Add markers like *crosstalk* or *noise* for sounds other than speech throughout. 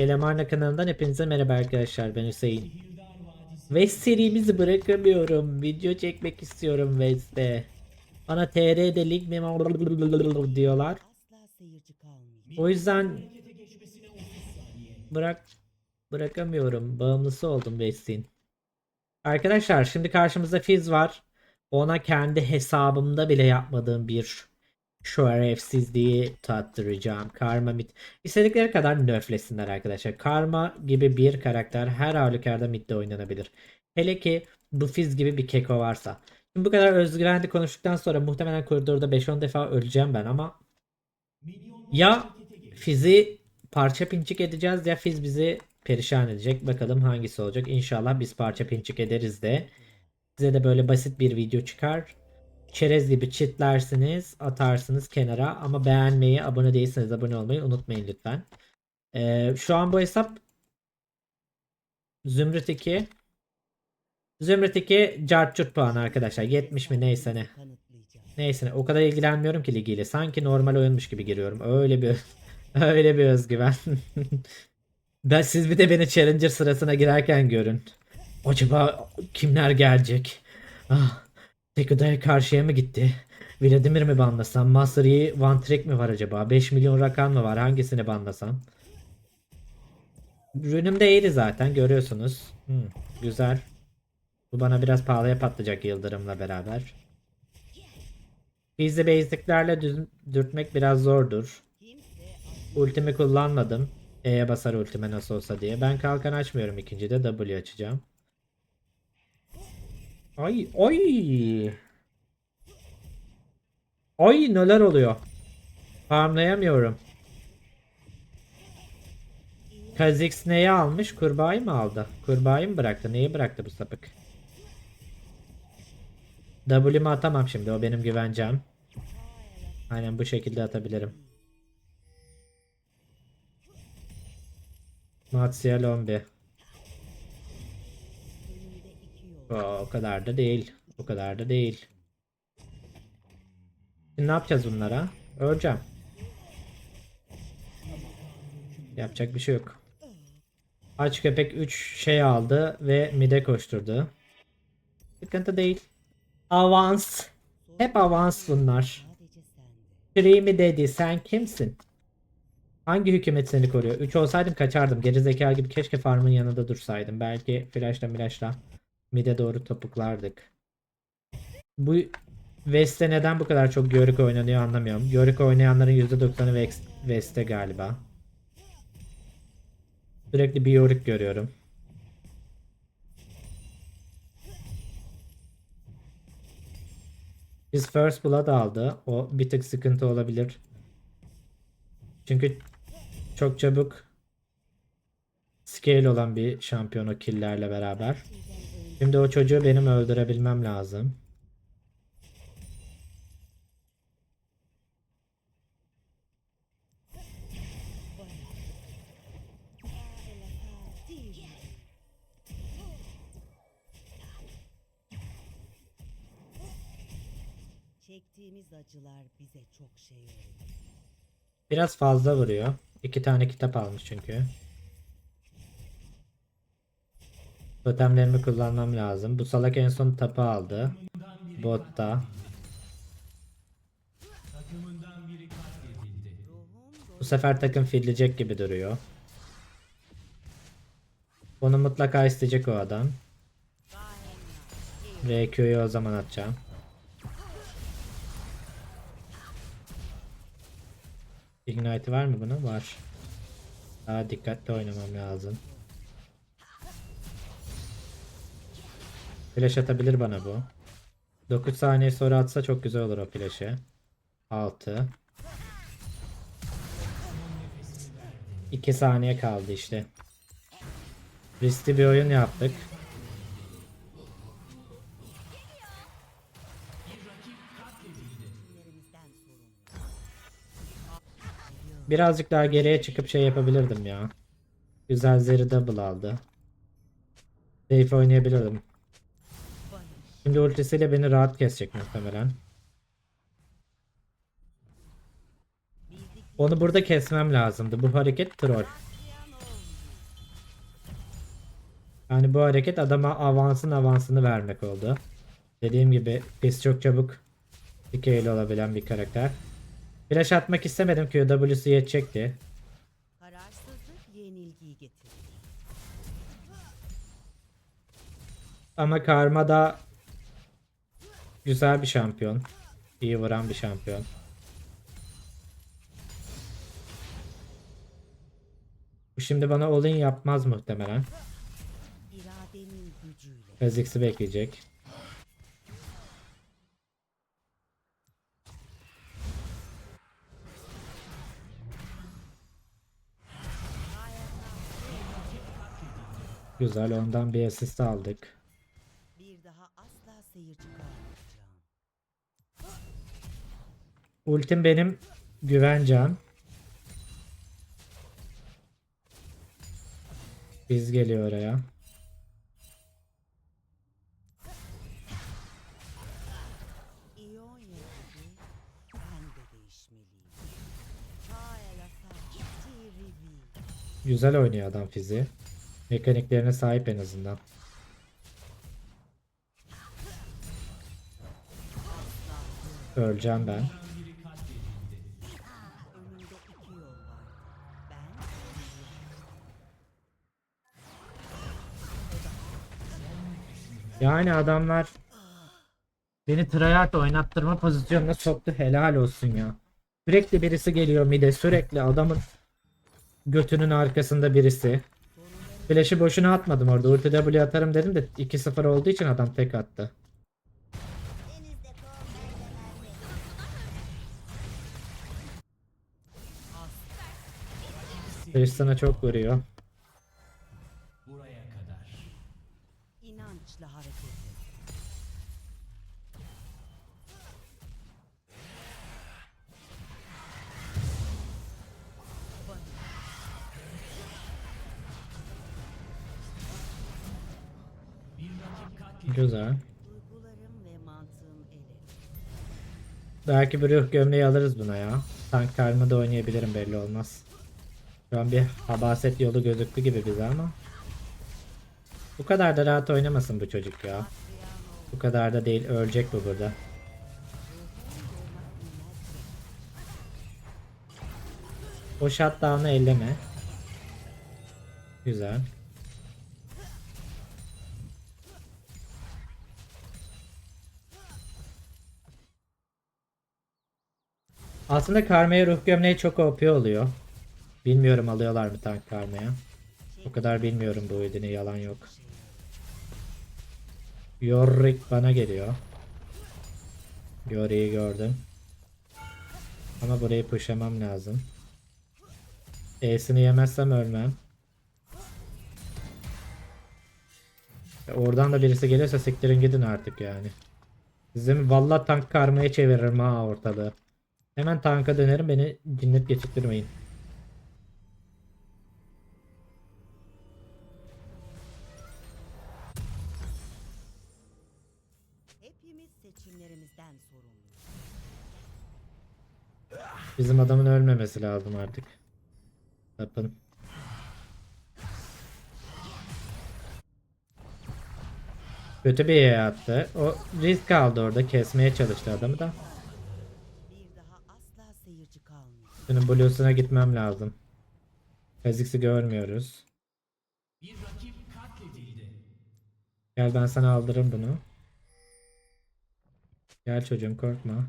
Elemarna kanalından hepinize merhaba arkadaşlar ben Hüseyin. West serimizi bırakamıyorum. Video çekmek istiyorum West'te. Bana TR'de lig *laughs* mi diyorlar. O yüzden bırak bırakamıyorum. Bağımlısı oldum West'in. Arkadaşlar şimdi karşımızda Fizz var. Ona kendi hesabımda bile yapmadığım bir şerefsizliği tattıracağım. Karma mid. İstedikleri kadar nerflesinler arkadaşlar. Karma gibi bir karakter her halükarda midde oynanabilir. Hele ki bu Fizz gibi bir keko varsa. Şimdi bu kadar özgüvenli konuştuktan sonra muhtemelen koridorda 5-10 defa öleceğim ben ama ya Fizz'i parça pinçik edeceğiz ya Fizz bizi perişan edecek. Bakalım hangisi olacak. İnşallah biz parça pinçik ederiz de. Size de böyle basit bir video çıkar. Çerez gibi çitlersiniz, atarsınız kenara ama beğenmeyi, abone değilseniz abone olmayı unutmayın lütfen. Ee, şu an bu hesap Zümrüt 2 Zümrüt 2 Cartçurt puanı arkadaşlar. 70 mi neyse ne. Neyse ne. O kadar ilgilenmiyorum ki ligiyle. Sanki normal oyunmuş gibi giriyorum. Öyle bir *laughs* öyle bir özgüven. *laughs* ben siz bir de beni Challenger sırasına girerken görün. Acaba kimler gelecek? Ah, Tekuda'ya karşıya mı gitti? Vladimir mi banlasam? Master Yi One Trick mi var acaba? 5 milyon rakan mı var? Hangisini banlasam? Ürünüm de iyiydi zaten görüyorsunuz. Hmm, güzel. Bu bana biraz pahalıya patlayacak yıldırımla beraber. Bizde basic'lerle dürtmek biraz zordur. Ultimi kullanmadım. E'ye basar ultime nasıl olsa diye. Ben kalkan açmıyorum ikincide W açacağım. Ay ay. Ay neler oluyor? Farmlayamıyorum. Kha'Zix neyi almış? Kurbağayı mı aldı? Kurbağayı mı bıraktı? Neyi bıraktı bu sapık? W'mi atamam şimdi. O benim güvencem. Aynen bu şekilde atabilirim. Matsiel 11. O, kadar da değil. O kadar da değil. Şimdi ne yapacağız bunlara? Öleceğim. Yapacak bir şey yok. Aç köpek 3 şey aldı ve mide koşturdu. Sıkıntı değil. Avans. Hep avans bunlar. Dreamy dedi sen kimsin? Hangi hükümet seni koruyor? 3 olsaydım kaçardım. Geri zeka gibi keşke farmın yanında dursaydım. Belki flashla milashla mide doğru topuklardık. Bu West'te neden bu kadar çok Yorick oynanıyor anlamıyorum. Yorick oynayanların %90'ı Vex- West'te galiba. Sürekli bir Yorick görüyorum. Biz First Blood aldı. O bir tık sıkıntı olabilir. Çünkü çok çabuk scale olan bir şampiyon o killlerle beraber. Şimdi o çocuğu benim öldürebilmem lazım. Çektiğimiz acılar bize çok şey öğretti. Biraz fazla vuruyor. İki tane kitap almış çünkü. Totemlerimi kullanmam lazım. Bu salak en son tapı aldı. Botta. Bu sefer takım filleyecek gibi duruyor. Bunu mutlaka isteyecek o adam. RQ'yu o zaman atacağım. Ignite var mı bunun? Var. Daha dikkatli oynamam lazım. Flash atabilir bana bu. 9 saniye sonra atsa çok güzel olur o flash'ı. 6 2 saniye kaldı işte. Riskli bir oyun yaptık. Birazcık daha geriye çıkıp şey yapabilirdim ya. Güzel Zeri double aldı. Safe oynayabilirdim. Şimdi ultisiyle beni rahat kesecek muhtemelen. Onu burada kesmem lazımdı. Bu hareket troll. Yani bu hareket adama avansın avansını vermek oldu. Dediğim gibi biz çok çabuk dikeyli olabilen bir karakter. Flash atmak istemedim yetecekti. Kararsızlık yenilgiyi getirir. Ama Karma da güzel bir şampiyon. İyi vuran bir şampiyon. Şimdi bana all-in yapmaz muhtemelen. Kha'Zix'i bekleyecek. Güzel ondan bir asist aldık. Bir daha asla seyirci kalmayacağım. Ultim benim güvencem. Biz geliyor oraya. Güzel oynuyor adam fizi. Mekaniklerine sahip en azından. Öleceğim ben. Yani adamlar beni tryhard oynattırma pozisyonuna soktu. Helal olsun ya. Sürekli birisi geliyor mide. Sürekli adamın götünün arkasında birisi. Flash'ı boşuna atmadım orada. Ulti W atarım dedim de 2-0 olduğu için adam tek attı. Sana çok vuruyor. Güzel. Belki bir ruh gömleği alırız buna ya. Tank karma da oynayabilirim belli olmaz. Şu an bir habaset yolu gözüktü gibi bize ama. Bu kadar da rahat oynamasın bu çocuk ya. Bu kadar da değil ölecek bu burada. O shutdown'ı elleme. Güzel. Aslında karmaya ruh gömleği çok OP oluyor. Bilmiyorum alıyorlar mı tank karmaya. O kadar bilmiyorum bu oyunu yalan yok. Yorick bana geliyor. Yorick'i gördüm. Ama burayı pushamam lazım. E'sini yemezsem ölmem. Oradan da birisi gelirse siktirin gidin artık yani. Bizim valla tank karmaya çeviririm ha ortalığı. Hemen tanka dönerim beni cinnet geçirtmeyin. Hepimiz seçimlerimizden sorumluyuz. Bizim adamın ölmemesi lazım artık. Tapın. Kötü bir yere attı. O risk aldı orada. Kesmeye çalıştı adamı da. Bir seyirci kalmayacak. Bunun blues'una gitmem lazım. Kha'Zix'i görmüyoruz. Gel ben sana aldırırım bunu. Gel çocuğum korkma.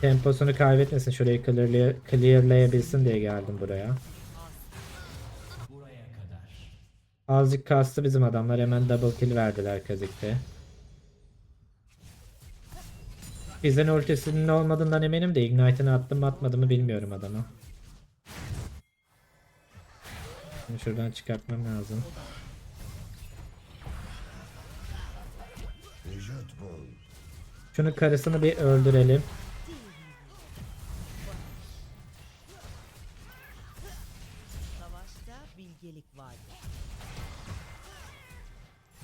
Temposunu kaybetmesin. Şurayı clearlay clearlayabilsin diye geldim buraya. Azıcık kastı bizim adamlar. Hemen double kill verdiler Kazik'te. Bizden ultisinin olmadığından eminim de Ignite'ını attım mı atmadı mı bilmiyorum adama. Şimdi şuradan çıkartmam lazım. Şunu karısını bir öldürelim. Savaşta bilgelik vardır.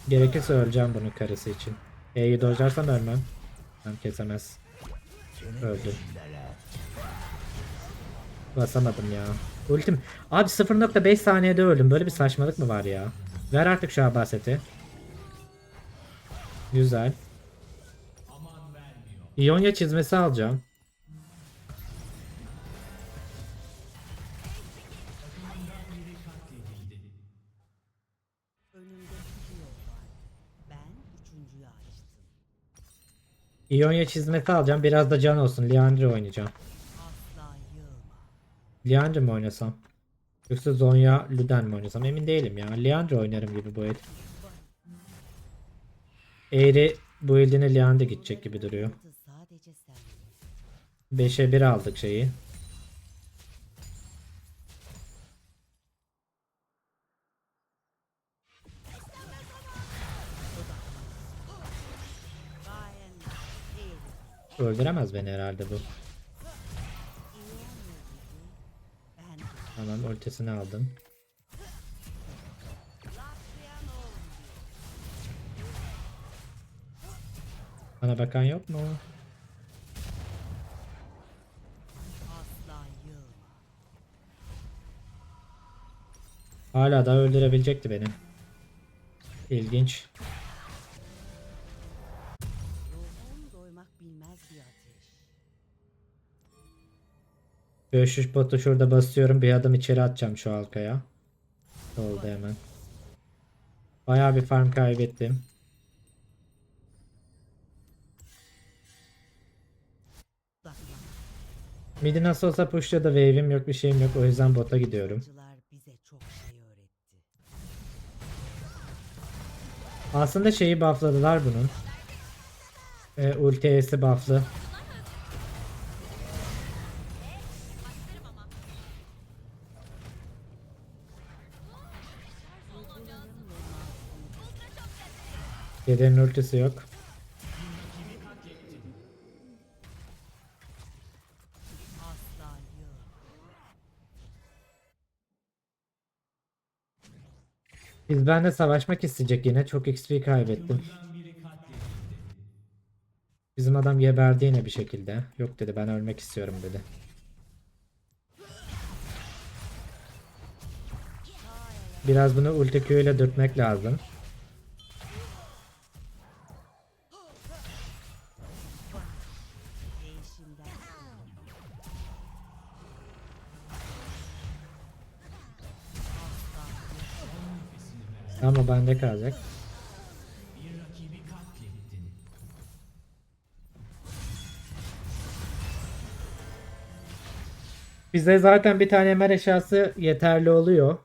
Gerekirse öleceğim bunun karısı için. E'yi dojlarsam ölmem. Tam kesemez. Öldü. Basamadım ya. Ultim. Abi 0.5 saniyede öldüm. Böyle bir saçmalık mı var ya? Ver artık şu abaseti. Güzel. İonya çizmesi alacağım. İonya çizmesi alacağım. Biraz da can olsun. Liandry oynayacağım. Liandry mi oynasam? Yoksa Zonya Luden mi oynasam? Emin değilim ya. Liandry oynarım gibi bu el. Eğri bu eline Liandry gidecek gibi duruyor. Adı sadece sen. 5'e 1 aldık şeyi. Öldüremez beni herhalde bu. Tamam ultisini aldım. Bana bakan yok mu? Hala da öldürebilecekti beni. İlginç. Görüşüş botu şurada basıyorum. Bir adım içeri atacağım şu halkaya. Oldu hemen. Bayağı bir farm kaybettim. Midi nasıl olsa push'ta da wave'im yok bir şeyim yok. O yüzden bota gidiyorum. Aslında şeyi buffladılar bunun. Ee, ulti bufflı. Yedenin ultisi yok. Biz benle savaşmak isteyecek yine. Çok XP kaybettim. Bizim adam geberdi yine bir şekilde. Yok dedi ben ölmek istiyorum dedi. Biraz bunu ulti Q ile dürtmek lazım. Ama bende kalacak. Bize zaten bir tane emer eşyası yeterli oluyor.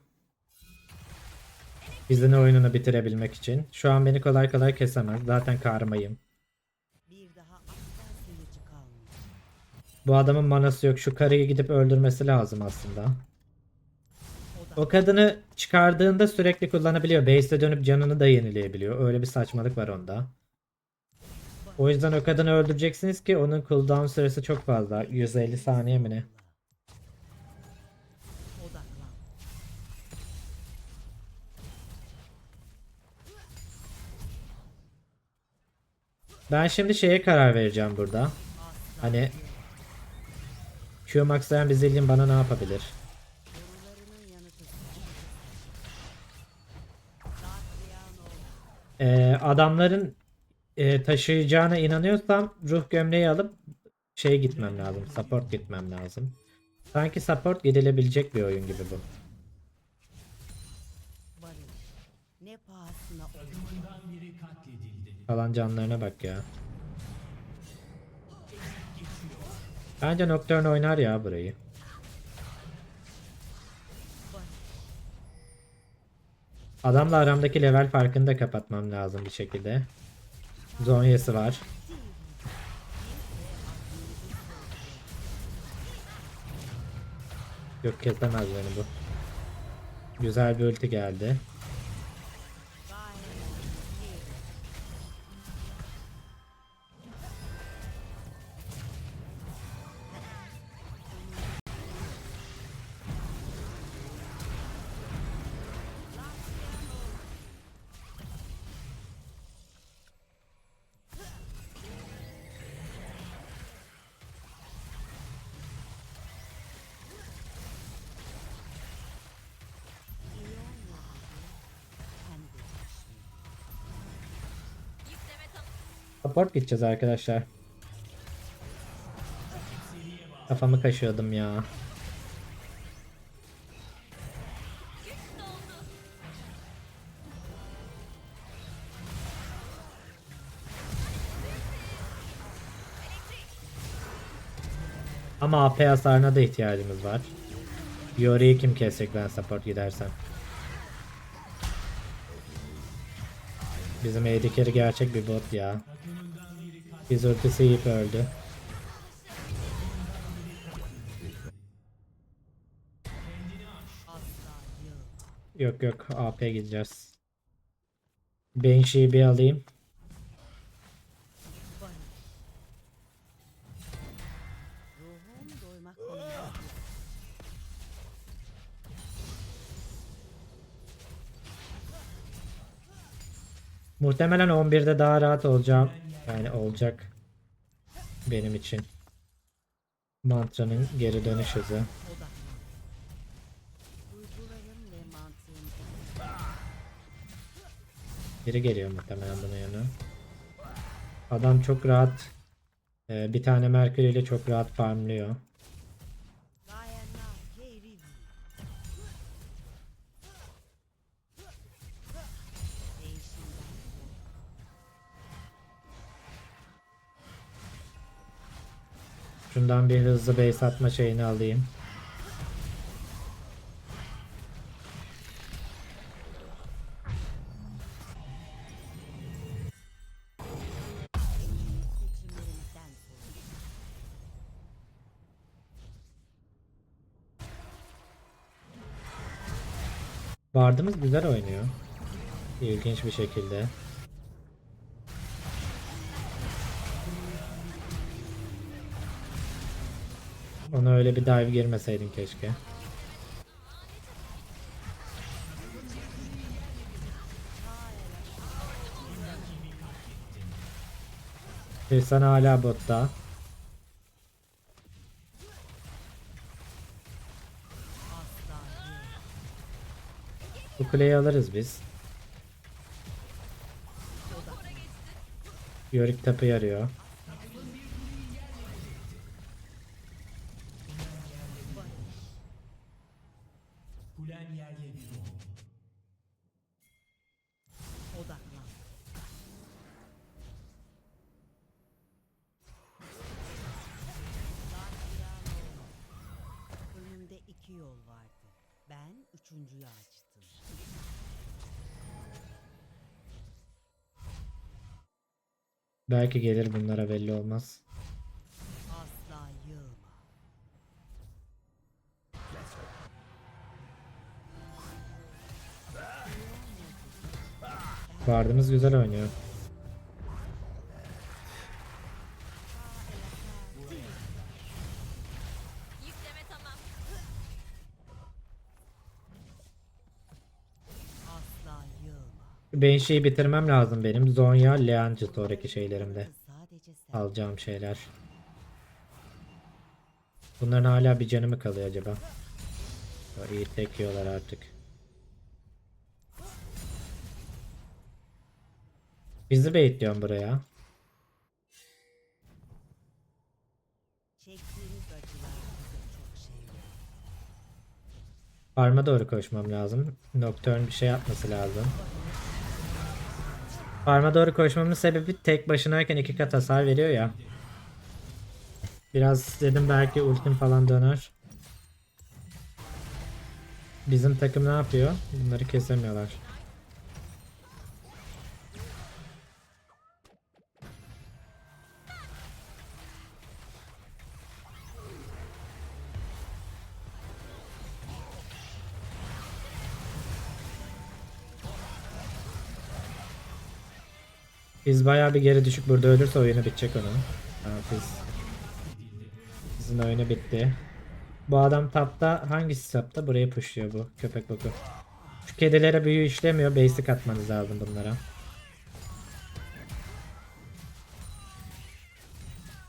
Bizin oyununu bitirebilmek için. Şu an beni kolay kolay kesemez. Zaten karmayım. Bu adamın manası yok. Şu karıyı gidip öldürmesi lazım aslında. O kadını çıkardığında sürekli kullanabiliyor. Base'e dönüp canını da yenileyebiliyor. Öyle bir saçmalık var onda. O yüzden o kadını öldüreceksiniz ki onun cooldown süresi çok fazla. 150 saniye mi ne? Ben şimdi şeye karar vereceğim burada. Hani Q maxlayan bir zillion bana ne yapabilir? Ee, adamların e, taşıyacağına inanıyorsam ruh gömleği alıp şey gitmem lazım. Support gitmem lazım. Sanki support gidilebilecek bir oyun gibi bu. Barış. Ne pahasına olursa Kalan canlarına bak ya. Bence Nocturne oynar ya burayı. Adamla aramdaki level farkını da kapatmam lazım bir şekilde. Zonyası var. Yok kesemez beni bu. Güzel bir ulti geldi. Support gideceğiz arkadaşlar. Kafamı kaşıyordum ya. Ama AP hasarına da ihtiyacımız var. Yori'yi kim kesecek ben support gidersem. Bizim AD gerçek bir bot ya. Biz ultisi yiyip öldü. Yok yok AP gideceğiz. Banshee'yi bir alayım. Muhtemelen 11'de daha rahat olacağım. Yani olacak. Benim için. Mantra'nın geri dönüş hızı. Biri geliyor muhtemelen bunun yanına. Adam çok rahat. e, bir tane Mercury ile çok rahat farmlıyor. Şundan bir hızlı base atma şeyini alayım. Vardımız güzel oynuyor. İlginç bir şekilde. Ona öyle bir dive girmeseydin keşke. Tristan hala botta. Bu kuleyi alırız biz. Yorick tapı yarıyor. Odaklan. Önümde iki yol vardı. Ben üçüncüyü açtım. Belki gelir bunlara belli olmaz. Vardımız güzel oynuyor. Yılma. Banshee'yi bitirmem lazım benim. Zonya, Leancı sonraki şeylerimde. Alacağım şeyler. Bunların hala bir canı mı kalıyor acaba? İyi tek yiyorlar artık. Bizi baitliyorum buraya. Farm'a doğru koşmam lazım. Nocturne bir şey yapması lazım. Farm'a doğru koşmamın sebebi tek başınayken iki kat hasar veriyor ya. Biraz dedim belki ultim falan döner. Bizim takım ne yapıyor? Bunları kesemiyorlar. Biz bayağı bir geri düşük burada ölürse oyunu bitecek onun. Ha, biz Bizim oyunu bitti. Bu adam tapta hangisi tapta? Burayı pushluyor bu köpek boku. Şu kedilere büyü işlemiyor. Basic atmanız lazım bunlara.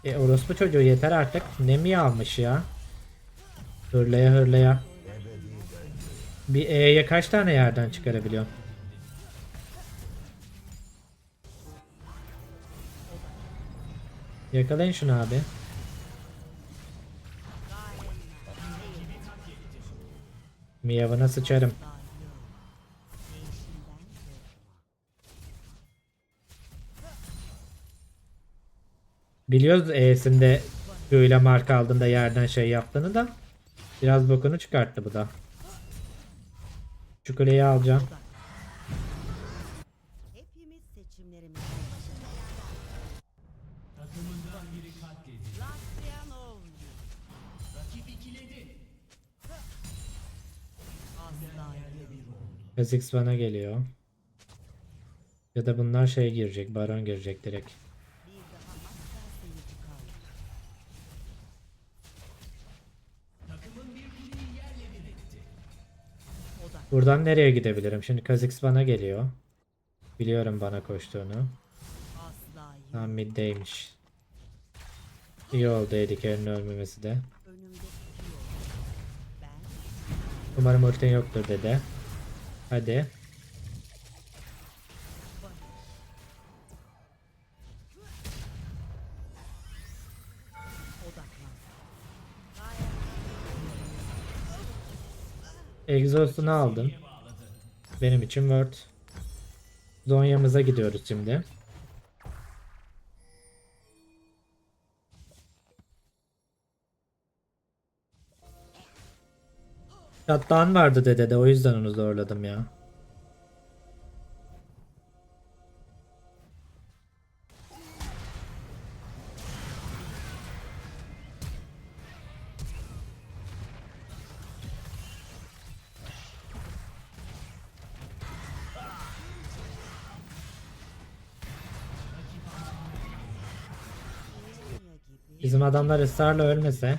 E orospu çocuğu yeter artık. Ne mi almış ya? Hırlaya hırlaya. Bir E'ye kaç tane yerden çıkarabiliyor? Yakalayın şunu abi. Miyavına sıçarım. Biliyoruz E'sinde Q'yla mark aldığında yerden şey yaptığını da. Biraz bokunu çıkarttı bu da. Şu alacağım. Kha'Zix bana geliyor. Ya da bunlar şey girecek, Baron girecek direkt. Buradan nereye gidebilirim? Şimdi Kha'Zix bana geliyor. Biliyorum bana koştuğunu. Tam middeymiş. İyi oldu Ediker'in ölmemesi de. Umarım ultin yoktur dede. Hadi. Exhaust'unu aldım. Benim için Word. Zonya'mıza gidiyoruz şimdi. Shutdown vardı dede de o yüzden onu zorladım ya. Bizim adamlar ısrarla ölmese.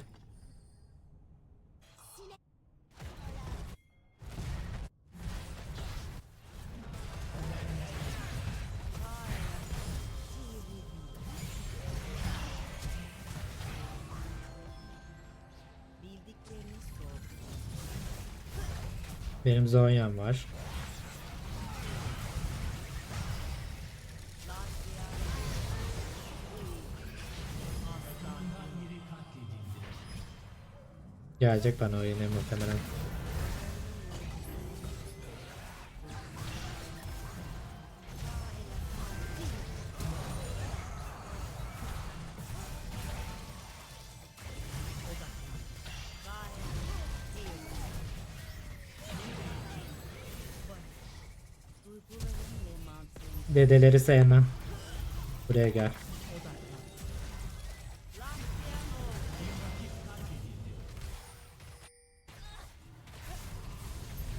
Benim Zonya'm var. Gelecek bana o yine muhtemelen. Dedeleri sevmem. Buraya gel.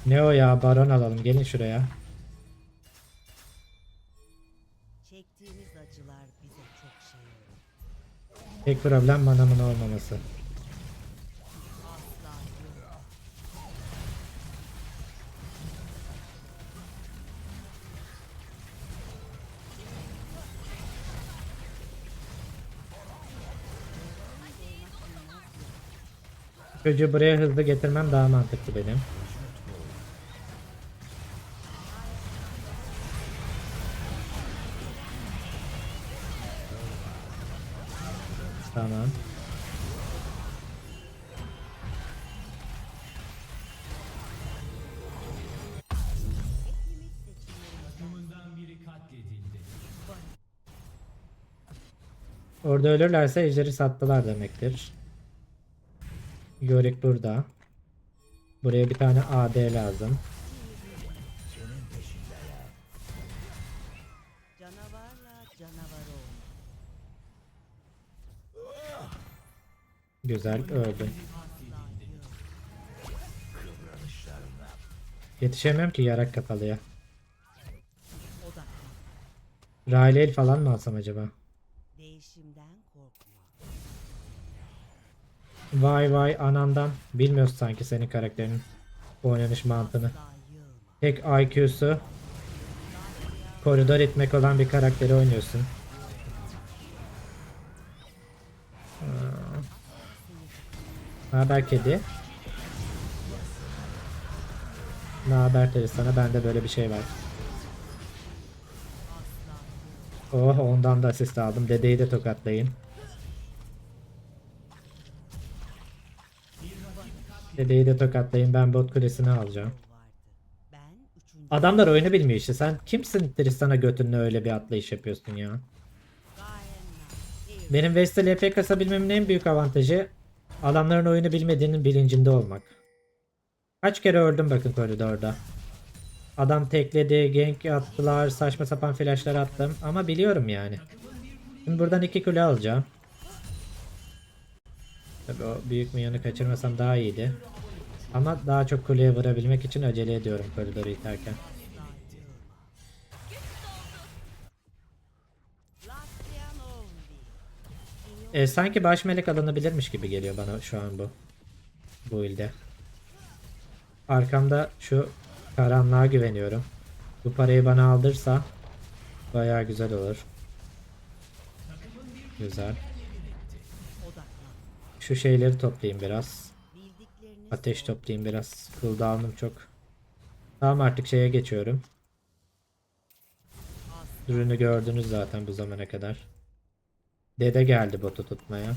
Ne o ya baron alalım gelin şuraya. Şey. Tek problem manamın olmaması. Çocuğu buraya hızlı getirmem daha mantıklı benim. Tamam. Orada ölürlerse ejderi sattılar demektir. Yorick burada. Buraya bir tane AD lazım. Güzel öldü. Yetişemiyorum ki yarak kapalıya. Riley falan mı alsam acaba? Değişimden. Vay vay anandan. Bilmiyoruz sanki senin karakterinin oynanış mantığını. Tek IQ'su koridor itmek olan bir karakteri oynuyorsun. Aa. Ne haber kedi? Ne haber deriz sana? Bende böyle bir şey var. Oh ondan da asist aldım. Dedeyi de tokatlayın. Dedeyi de tokatlayın ben bot kulesini alacağım. Adamlar oyunu bilmiyor işte. Sen kimsin Tristan'a götünle öyle bir atlayış yapıyorsun ya? Benim Vestel EP kasabilmemin en büyük avantajı adamların oyunu bilmediğinin bilincinde olmak. Kaç kere öldüm bakın koridorda. Adam tekledi, gank attılar, saçma sapan flashlar attım ama biliyorum yani. Şimdi buradan iki kule alacağım. Tabii o büyük minyonu kaçırmasam daha iyiydi. Ama daha çok kuleye vurabilmek için acele ediyorum koridoru iterken. E, sanki baş melek alınabilirmiş gibi geliyor bana şu an bu. Bu ilde. Arkamda şu karanlığa güveniyorum. Bu parayı bana aldırsa bayağı güzel olur. Güzel. Şu şeyleri toplayayım biraz. Ateş toplayayım biraz. Cooldown'um çok. Tamam artık şeye geçiyorum. Ürünü gördünüz zaten bu zamana kadar. Dede geldi botu tutmaya.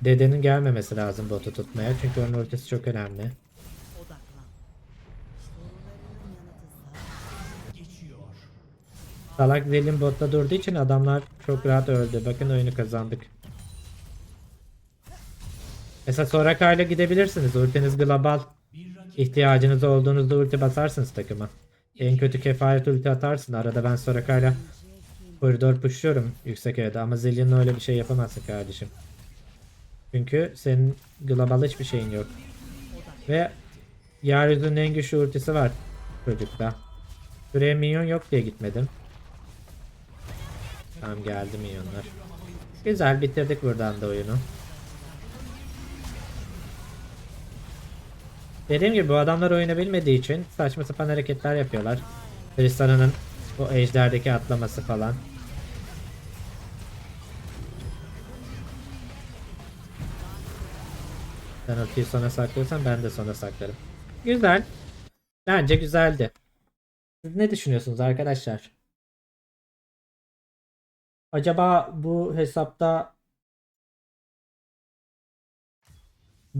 Dedenin gelmemesi lazım botu tutmaya çünkü onun ultisi çok önemli. Salak Zilin botta durduğu için adamlar çok rahat öldü. Bakın oyunu kazandık. Mesela Soraka ile gidebilirsiniz. Ultiniz global. İhtiyacınız olduğunuzda ulti basarsınız takıma. En kötü kefaret ulti atarsın. Arada ben Soraka ile koridor pushluyorum yüksek evde ama Zillion'la öyle bir şey yapamazsın kardeşim. Çünkü senin global hiçbir şeyin yok. Ve yeryüzünün en güçlü ultisi var çocukta. Şuraya minyon yok diye gitmedim. Tamam geldi minyonlar. Güzel bitirdik buradan da oyunu. Dediğim gibi bu adamlar oyunu bilmediği için saçma sapan hareketler yapıyorlar. Tristana'nın bu ejderdeki atlaması falan. Sen ultiyi sona saklıyorsan ben de sona saklarım. Güzel. Bence güzeldi. Siz ne düşünüyorsunuz arkadaşlar? Acaba bu hesapta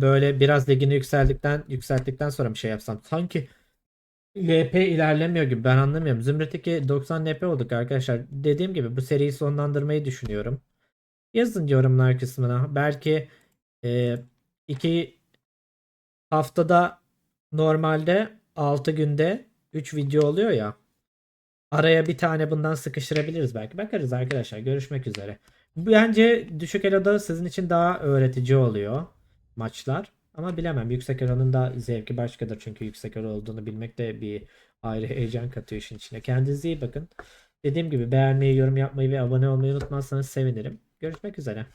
böyle biraz ligini yükseldikten yükselttikten sonra bir şey yapsam sanki LP ilerlemiyor gibi ben anlamıyorum. Zümrüt 2 90 LP olduk arkadaşlar. Dediğim gibi bu seriyi sonlandırmayı düşünüyorum. Yazın yorumlar kısmına. Belki e, iki haftada normalde 6 günde 3 video oluyor ya. Araya bir tane bundan sıkıştırabiliriz belki. Bakarız arkadaşlar. Görüşmek üzere. Bence düşük eloda sizin için daha öğretici oluyor maçlar. Ama bilemem. Yüksek elonun da zevki başkadır. Çünkü yüksek elo olduğunu bilmek de bir ayrı heyecan katıyor işin içine. Kendinize iyi bakın. Dediğim gibi beğenmeyi, yorum yapmayı ve abone olmayı unutmazsanız sevinirim. Görüşmek üzere.